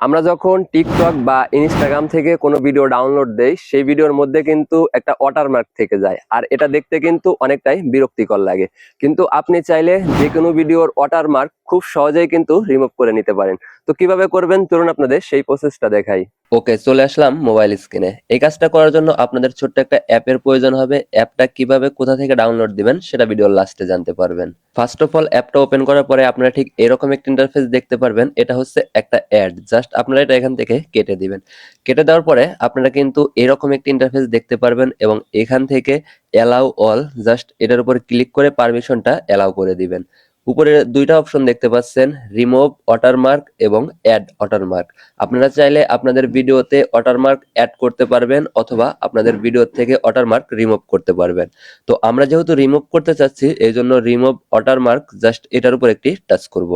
আমরা যখন টিকটক বা ইনস্টাগ্রাম থেকে কোনো ভিডিও ডাউনলোড দেই, সেই ভিডিওর মধ্যে কিন্তু একটা ওয়াটারমার্ক থেকে যায়। আর এটা দেখতে কিন্তু অনেকটাই বিরক্তিকর লাগে। কিন্তু আপনি চাইলে যে কোনো ভিডিওর ওয়াটারমার্ক খুব সহজেই কিন্তু রিমুভ করে নিতে পারেন। তো কীভাবে করবেন? চলুন আপনাদের সেই প্রসেসটা দেখাই। ওকে, চলে আসলাম মোবাইল স্ক্রিনে এই কাজটা করার জন্য আপনাদের ছোট্ট একটা অ্যাপের প্রয়োজন হবে। অ্যাপটা কীভাবে কোথা থেকে ডাউনলোড দিবেন, সেটা ভিডিওর লাস্টে জানতে পারবেন। ফার্স্ট অফ অল অ্যাপটা ওপেন করার পরে আপনারা ঠিক এরকম একটা ইন্টারফেস দেখতে পারবেন। এটা হচ্ছে একটা অ্যাড জাস্ট আপনারা এটা এখান থেকে কেটে দিবেন। কেটে দেওয়ার পরে আপনারা কিন্তু এরকম একটা ইন্টারফেস দেখতে পারবেন এবং এখান থেকে অ্যালাউ অল জাস্ট এটার উপর ক্লিক করে পারমিশনটা অ্যালাউ করে দিবেন। উপরে দুইটা অপশন দেখতে পাচ্ছেন রিমুভ ওয়াটারমার্ক এবং অ্যাড ওয়াটারমার্ক আপনারা চাইলে আপনাদের ভিডিওতে ওয়াটারমার্ক অ্যাড করতে পারবেন অথবা আপনাদের ভিডিও থেকে ওয়াটারমার্ক রিমুভ করতে পারবেন। তো আমরা যেহেতু রিমুভ করতে চাচ্ছি, এই জন্য রিমুভ ওয়াটারমার্ক জাস্ট এটার উপর একটি টাচ করব।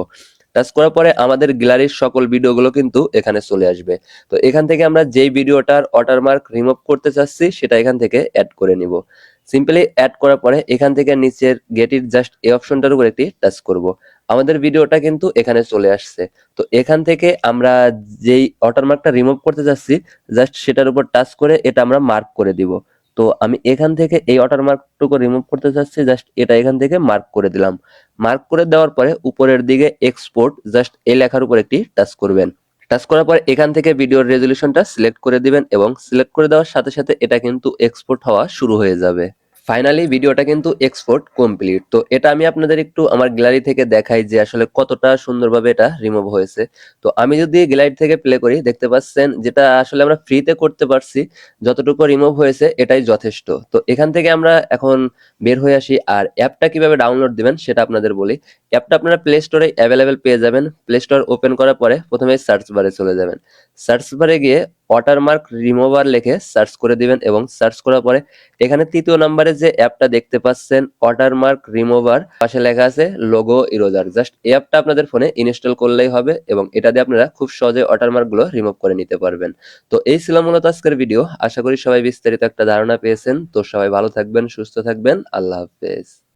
টাচ করার পরে আমাদের গ্যালারির সকল ভিডিওগুলো কিন্তু এখানে চলে আসবে। তো এখান থেকে আমরা যেই ভিডিওটার ওয়াটারমার্ক রিমুভ করতে চাচ্ছি, সেটা এখান থেকে অ্যাড করে নিব। সিম্পলি অ্যাড করার পরে এখান থেকে নিচের গেট গেটির জাস্ট এই অপশনটার উপর একটি টাচ করব। আমাদের ভিডিওটা কিন্তু এখানে চলে আসছে। তো এখান থেকে আমরা যেই ওয়াটারমার্কটা রিমুভ করতে যাচ্ছি জাস্ট সেটার উপর টাচ করে এটা আমরা মার্ক করে দিব। তো আমি এখান থেকে এই ওয়াটারমার্কটুকু রিমুভ করতে চাচ্ছি জাস্ট এটা এখান থেকে মার্ক করে দিলাম। মার্ক করে দেওয়ার পরে উপরের দিকে এক্সপোর্ট জাস্ট এই লেখার উপর একটি টাচ করবেন। টাচ করার পর এখান থেকে ভিডিওর রেজলিউশনটা সিলেক্ট করে দিবেন এবং সিলেক্ট করে দেওয়ার সাথে সাথে এটা কিন্তু এক্সপোর্ট হওয়া শুরু হয়ে যাবে। ফাইনালি ভিডিওটা কিন্তু এক্সপোর্ট কমপ্লিট তো এটা আমি আপনাদের একটু আমার গ্যালারি থেকে দেখাই যে আসলে কতটা সুন্দরভাবে এটা রিমুভ হয়েছে। তো আমি যদি গ্যালারি থেকে প্লে করি, দেখতে পাচ্ছেন যেটা আসলে আমরা ফ্রিতে করতে পারছি, যতটুকু রিমুভ হয়েছে এটাই যথেষ্ট। তো এখান থেকে আমরা এখন বের হয়ে আসি আর অ্যাপটা কীভাবে ডাউনলোড দিবেন সেটা আপনাদের বলি। অ্যাপটা আপনারা প্লে স্টোরে অ্যাভেলেবেল পেয়ে যাবেন। প্লে স্টোর ওপেন করার পরে প্রথমে সার্চ বারে চলে যাবেন। সার্চ বারে গিয়ে ওয়াটারমার্ক রিমুভার লিখে সার্চ করে দিবেন এবং সার্চ করার পরে এখানে তৃতীয় নম্বরে যে অ্যাপটা দেখতে পাচ্ছেন ওয়াটারমার্ক রিমুভার পাশে লেখা আছে লোগো ইরোজার জাস্ট এই অ্যাপটা আপনাদের ফোনে ইনস্টল করলেই হবে এবং এটা দিয়ে আপনারা খুব সহজে ওয়াটারমার্কগুলো রিমুভ করে নিতে পারবেন। তো এই ছিল মূলত আজকের ভিডিও আশা করি সবাই বিস্তারিত একটা ধারণা পেয়েছেন। তো সবাই ভালো থাকবেন, সুস্থ থাকবেন। আল্লাহ হাফেজ।